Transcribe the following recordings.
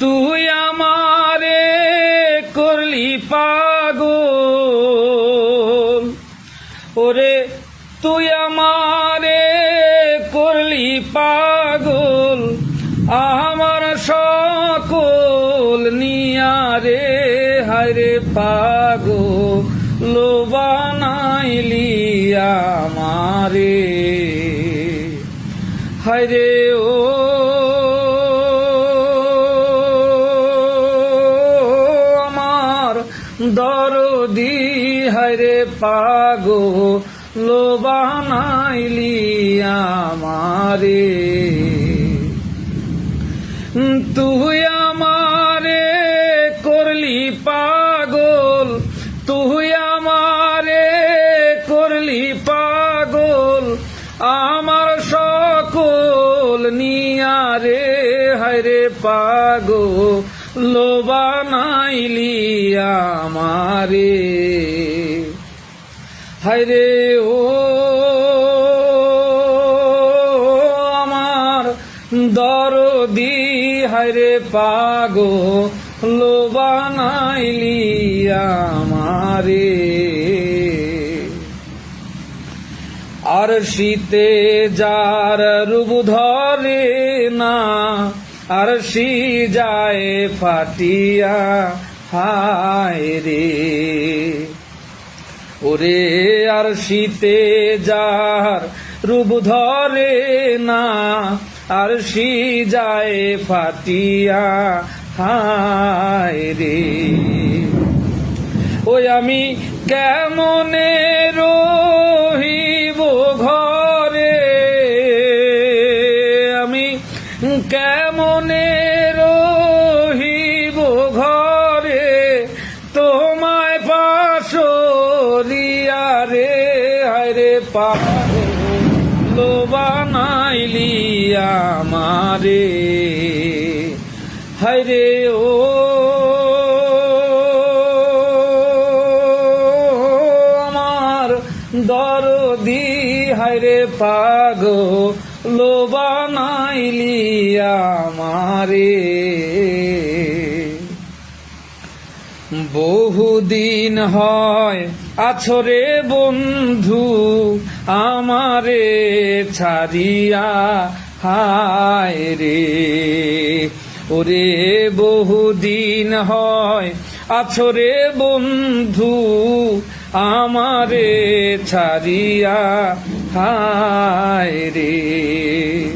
তুই আমারে করলি পাগল। ওরে, তুই আমারে করলি পাগল। আমার সকল নিয়ারে হায়রে পাগল। বানাইলি আমারে। হায়রে হায়রে পাগো লো বানাইলি আমারে। তুই আমারে করলি পাগল, তুই আমারে করলি পাগল, আমার সকল নিয়ারে। হায়রে পাগল লো বানাইলি আমারে। হায়রে ও আমার দরদি, হায়রে পাগো লো বানাইলি আমারে। আর শীতে যার রূপ ধরে না আর সি যায় ফাটিয়া হায় রে। ওরে আর শীতে যার রূপ ধরে না, আর সি যায় ফাটিয়া হায় রে। ওই আমি কেমনে আমারে। হায়রে ও। আমার দরদি হায়রে পাগ লো বানাইলি আমারে। বহুদিন হয় আছরে বন্ধু আমারে ছাড়িয়া হায় রে। ওরে, বহুদিন হয় আছরে বন্ধু আমারে ছাড়িয়া, হায় রে।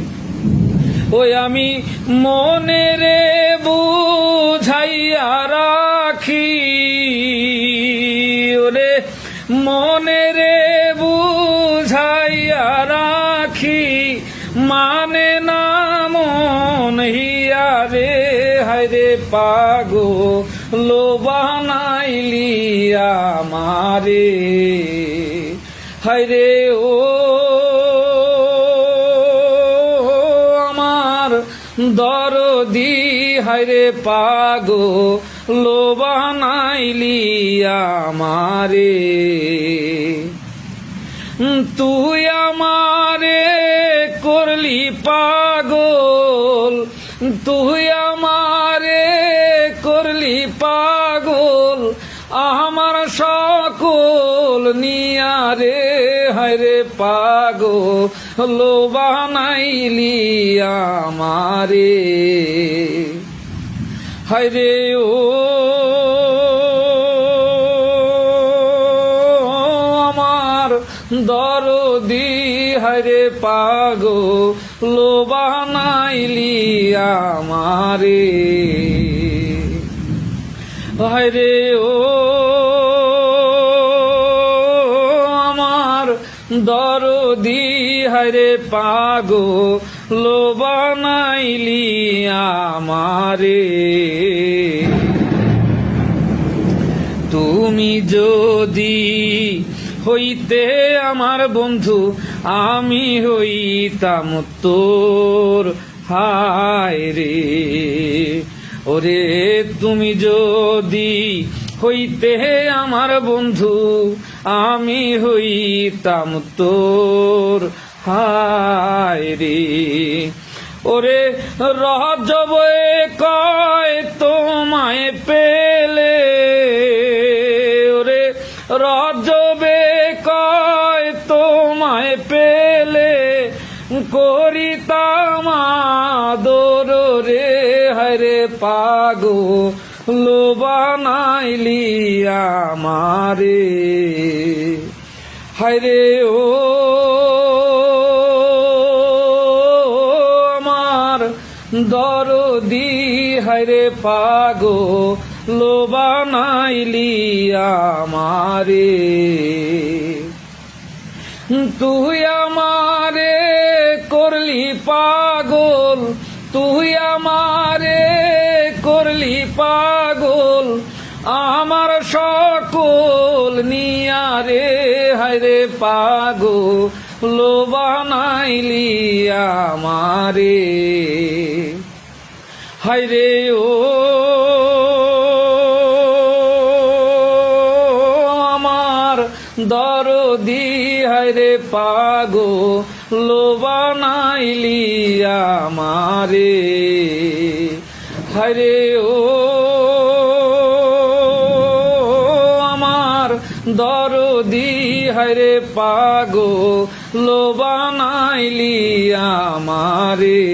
ওই আমি মনে রে বুঝাইয়া রাখি হিয়া রে হায়রে পাগো লো বানাইলি আমারে। হায়রে ও আমার দরদি হায়রে পাগো লো বানাইলি আমারে। তুই আমারে করলি পাগল তুই আমারে করলি পাগল আমার সকল নিয়ারে হায়রে পাগল বানাইলি আমারে। হরে ও দরদি, হায়রে পাগো লো বানাইলি আমারে। হায়রে ও আমার দরদি, হায়রে পাগো লো বানাইলি আমারে। তুমি যদি হইতে আমার বন্ধু, আমি হইতাম তোর হায় রে। ওরে তুমি যদি হইতে আমার বন্ধু, আমি হইতাম তোর হায় রে। ওরে রজবে কয় তোমায় পেলে। ওরে রজবে করিতাম আদর রে হরে পাগো লো বানাইলি আমারে। হরে ও আমার দরদি হরে পাগো লো বানাইলি আমারে। তুই আমারে পাগল, তুই আমারে করলি পাগল, আমার সকল নিয়ারে হায়রে পাগো লো বানাইলি আমারে। হায়রে ও, আমার দরদি হায়রে পাগো লো বানাইলি আমারে। হরে ও আমার দরদি হরে পাগো লোবানাইলি আমারে।